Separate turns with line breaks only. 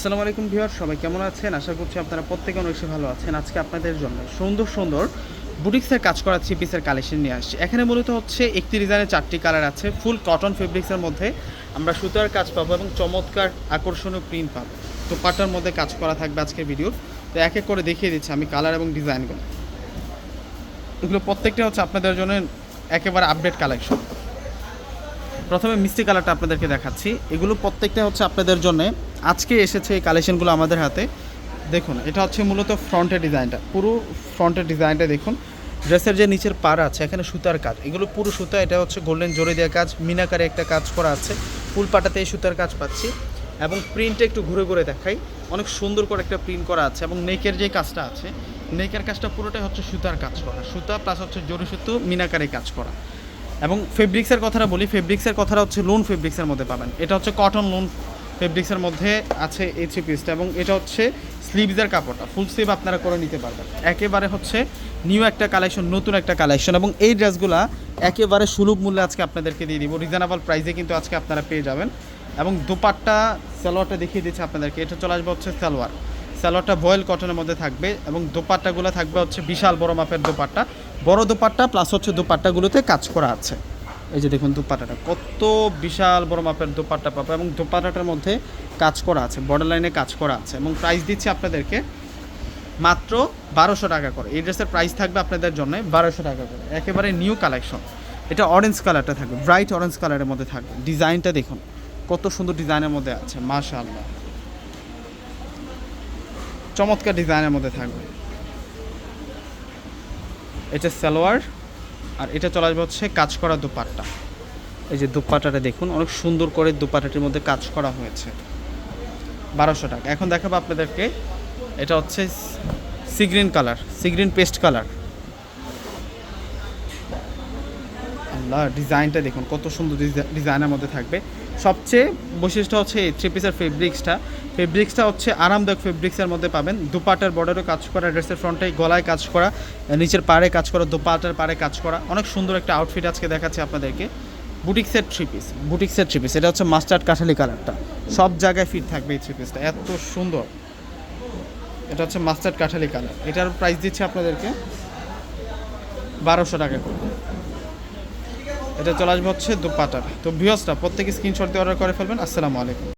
আসসালামু আলাইকুম ভিউয়ার সবাই কেমন আছেন? আশা করছি আপনারা প্রত্যেকে অনেক ভালো আছেন। আজকে আপনাদের জন্য সুন্দর সুন্দর বুটিক্সের কাজ করা থ্রি পিসের কালেকশন নিয়ে আসছি। এখানে মূলত হচ্ছে একটি ডিজাইনের চারটি কালার আছে ফুল কটন ফেব্রিক্সের মধ্যে আমরা সুতার কাজ পাবো এবং চমৎকার আকর্ষণীয় প্রিন্ট পাবো। তো পাটার মধ্যে কাজ করা থাকবে আজকের ভিডিও তো এক এক করে দেখিয়ে দিচ্ছি আমি কালার এবং ডিজাইনগুলো এগুলো প্রত্যেকটা হচ্ছে আপনাদের জন্য একেবারে আপডেট কালেকশন প্রথমে মিষ্টি কালারটা আপনাদেরকে দেখাচ্ছি। এগুলো প্রত্যেকটা হচ্ছে আপনাদের জন্য আজকে এসেছে এই কালেকশনগুলো আমাদের হাতে। দেখুন, এটা হচ্ছে মূলত ফ্রন্টের ডিজাইনটা পুরো ফ্রন্টের ডিজাইনটা দেখুন। ড্রেসের যে নিচের পার আছে, এখানে সুতার কাজ। এগুলো পুরো সুতা, এটা হচ্ছে গোল্ডেন জোরে দেওয়া কাজ। মিনাকারে একটা কাজ করা আছে। ফুল পাটাতে এই সুতার কাজ পাচ্ছি। এবং প্রিন্টটা একটু ঘুরে ঘুরে দেখাই। অনেক সুন্দর করে একটা প্রিন্ট করা আছে এবং নেকের যে কাজটা আছে নেকের কাজটা পুরোটাই হচ্ছে সুতার কাজ করা। সুতা প্লাস হচ্ছে জরি সুতো, মিনাকারে কাজ করা। এবং ফেব্রিক্সের কথাটা বলি ফেব্রিক্সের কথাটা হচ্ছে লোন ফেব্রিক্সের মধ্যে পাবেন। এটা হচ্ছে কটন লোন ফেব্রিক্সের মধ্যে আছে এই থ্রি পিসটা এবং এটা হচ্ছে স্লিভসের কাপড়টা। ফুল স্লিভ আপনারা করে নিতে পারবেন। একেবারে হচ্ছে নিউ একটা কালেকশন নতুন একটা কালেকশন এবং এই ড্রেসগুলা একেবারে সুলভ মূল্যে আজকে আপনাদেরকে দিয়ে দিব। রিজনেবল প্রাইসে কিন্তু আজকে আপনারা পেয়ে যাবেন। এবং দোপাট্টা সালোয়ারটা দেখিয়ে দিচ্ছি আপনাদেরকে। এটা চলে আসবে হচ্ছে সালোয়ার। সালোয়ারটা বয়েল কটনের মধ্যে থাকবে এবং দোপাট্টাগুলো থাকবে হচ্ছে বিশাল বড় মাপের দোপাট্টা। বড় দোপাট্টা প্লাস হচ্ছে দোপাট্টাগুলোতে কাজ করা আছে। এই যে দেখুন দোপাট্টাটা কত বিশাল বড় মাপের দোপাট্টা পাবো এবং দোপাট্টাটার মধ্যে কাজ করা আছে বর্ডার লাইনে কাজ করা আছে এবং প্রাইস দিচ্ছি আপনাদেরকে মাত্র বারোশো টাকা করে। এই ড্রেসের প্রাইস থাকবে আপনাদের জন্য বারোশো টাকা করে। একেবারে নিউ কালেকশন এটা অরেঞ্জ কালারটা থাকবে ব্রাইট অরেঞ্জ কালারের মধ্যে থাকবে। ডিজাইনটা দেখুন, কত সুন্দর ডিজাইনের মধ্যে আছে, মাশাআল্লাহ। চমৎকার ডিজাইনের মধ্যে থাকবে। এটা সালোয়ার আর এটা চলে আসবে হচ্ছে কাজ করা দুপাট্টা। এই যে দুপাট্টাটা দেখুন, অনেক সুন্দর করে দুপাট্টাটির মধ্যে কাজ করা হয়েছে। বারোশো টাকা। এখন দেখাবো আপনাদেরকে, এটা হচ্ছে sea green colour sea green paste colour. আল্লাহ, ডিজাইনটা দেখুন, কত সুন্দর ডিজাইনের মধ্যে থাকবে। সবচেয়ে বৈশিষ্ট্য হচ্ছে এই থ্রি পিসের ফেব্রিক্সটা ফেব্রিক্সটা হচ্ছে আরামদায়ক ফেব্রিক্সের মধ্যে পাবেন। দুপাটার বর্ডারও কাজ করা ড্রেসের ফ্রন্টে গলায় কাজ করা নিচের পাড়ে কাজ করা, দুপাটার পাড়ে কাজ করা। অনেক সুন্দর একটা আউটফিট আজকে দেখাচ্ছি আপনাদেরকে। বুটিক্সের থ্রি পিস বুটিক্সের থ্রি পিস এটা হচ্ছে মাস্টার্ড কাঠালি কালারটা সব জায়গায় ফিট থাকবে এই থ্রি পিসটা এত সুন্দর। এটা হচ্ছে মাস্টার্ড কাঠালি কালার এটার প্রাইস দিচ্ছে আপনাদেরকে বারোশো টাকা করে। এটা চলে আসবে হচ্ছে দুপাটার। তো ভিউসটা প্রত্যেকে স্ক্রিনশট দিয়ে অর্ডার করে ফেলবেন। আসসালামু আলাইকুম।